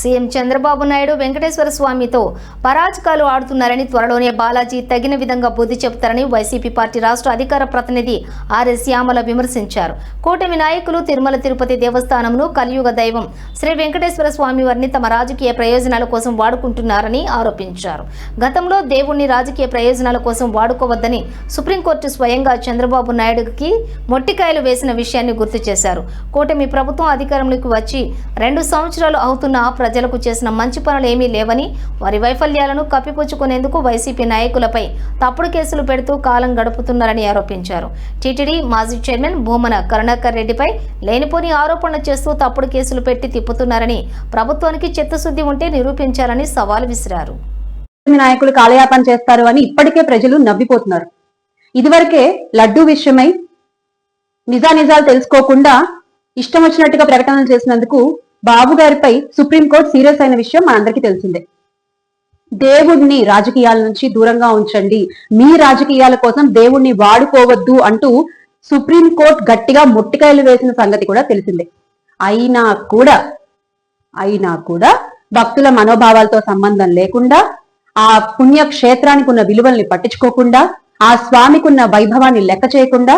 CM Chandrababu Naidu Venkateswara స్వామితో పరాజకాలు ఆడుతున్నారని త్వరలోనే బాలాజీ తగిన విధంగా బుద్ధి చెబుతారని వైసీపీ పార్టీ రాష్ట్ర అధికార ప్రతినిధి ఆర్ఎస్ శ్యామల విమర్శించారు. కూటమి నాయకులు తిరుమల తిరుపతి దేవస్థానంను కలియుగ దైవం శ్రీ వెంకటేశ్వర స్వామి వారిని తమ రాజకీయ ప్రయోజనాల కోసం వాడుకుంటున్నారని ఆరోపించారు. గతంలో దేవుణ్ణి రాజకీయ ప్రయోజనాల కోసం వాడుకోవద్దని సుప్రీంకోర్టు స్వయంగా చంద్రబాబు నాయుడుకి మొట్టికాయలు వేసిన విషయాన్ని గుర్తు చేశారు. కూటమి ప్రభుత్వం అధికారంలోకి వచ్చి రెండు సంవత్సరాలు అవుతున్న ప్రజలకు చేసిన మంచి పనులు ఏమీ లేవని వారి వైఫల్యాలను కప్పిపుచ్చుకునేందుకు వైసీపీ నాయకులపై తప్పుడు కేసులు పెడుతూ కాలం గడుపుతున్నారని ఆరోపించారు. టీటీడీ మాజీ చైర్మన్ భూమన కరుణాకర్ రెడ్డిపై లేనిపోని ఆరోపణలు చేస్తూ తప్పుడు కేసులు పెట్టి తిప్పుతున్నారని ప్రభుత్వానికి చిత్తశుద్ధి ఉంటే నిరూపించాలని సవాల్ విసిరారు. నాయకులు కాలయాపన చేస్తారు అని ఇప్పటికే ప్రజలు నవ్విపోతున్నారు. ఇదివరకే లడ్డూ విషయమై నిజానిజాలు తెలుసుకోకుండా ఇష్టం వచ్చినట్టుగా ప్రకటనలు చేసినందుకు బాబు గారిపై సుప్రీంకోర్టు సీరియస్ అయిన విషయం మనందరికీ తెలిసిందే. దేవుణ్ణి రాజకీయాల నుంచి దూరంగా ఉంచండి. మీ రాజకీయాల కోసం దేవుణ్ణి వాడుకోవద్దు అంటూ సుప్రీంకోర్టు గట్టిగా ముట్టికాయలు వేసిన సంగతి కూడా తెలిసిందే. అయినా కూడా అయినా కూడా భక్తుల మనోభావాలతో సంబంధం లేకుండా ఆ పుణ్యక్షేత్రానికి ఉన్న విలువల్ని పట్టించుకోకుండా ఆ స్వామికి ఉన్న వైభవాన్ని లెక్క చేయకుండా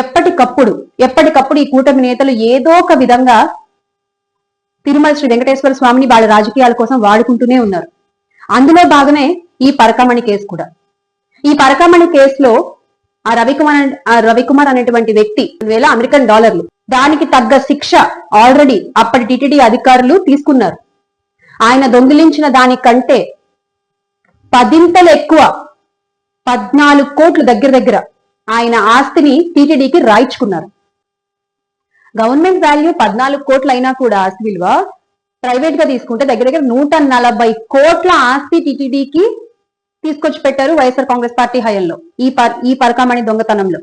ఎప్పటికప్పుడు ఎప్పటికప్పుడు ఈ కూటమి నేతలు ఏదో ఒక విధంగా తిరుమల శ్రీ వెంకటేశ్వర స్వామిని వాళ్ళ రాజకీయాల కోసం వాడుకుంటూనే ఉన్నారు. అందులో భాగమే ఈ పరకమణి కేసు కూడా. ఈ పరకమణి కేసులో ఆ రవికుమార్ ఆ రవికుమార్ అనేటువంటి వ్యక్తి వేల అమెరికన్ డాలర్లు దానికి తగ్గ శిక్ష ఆల్రెడీ అప్పటి టిటిడి అధికారులు తీసుకున్నారు. ఆయన దొంగిలించిన దానికంటే పదింతలు ఎక్కువ పద్నాలుగు కోట్లు దగ్గర దగ్గర ఆయన ఆస్తిని టీటీడీకి రాయించుకున్నారు. గవర్నమెంట్ వాల్యూ పద్నాలుగు కోట్లు అయినా కూడా ఆస్తి విలువ ప్రైవేట్గా తీసుకుంటే దగ్గర దగ్గర నూట నలభై కోట్ల ఆస్తి టీటీడీకి తీసుకొచ్చి పెట్టారు వైఎస్ఆర్ కాంగ్రెస్ పార్టీ హయంలో. ఈ పర్ ఈ పరకామణి దొంగతనంలో.